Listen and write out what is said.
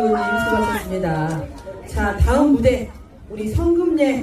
박수님 수고하셨습니다. 자, 다음 무대 우리 성금예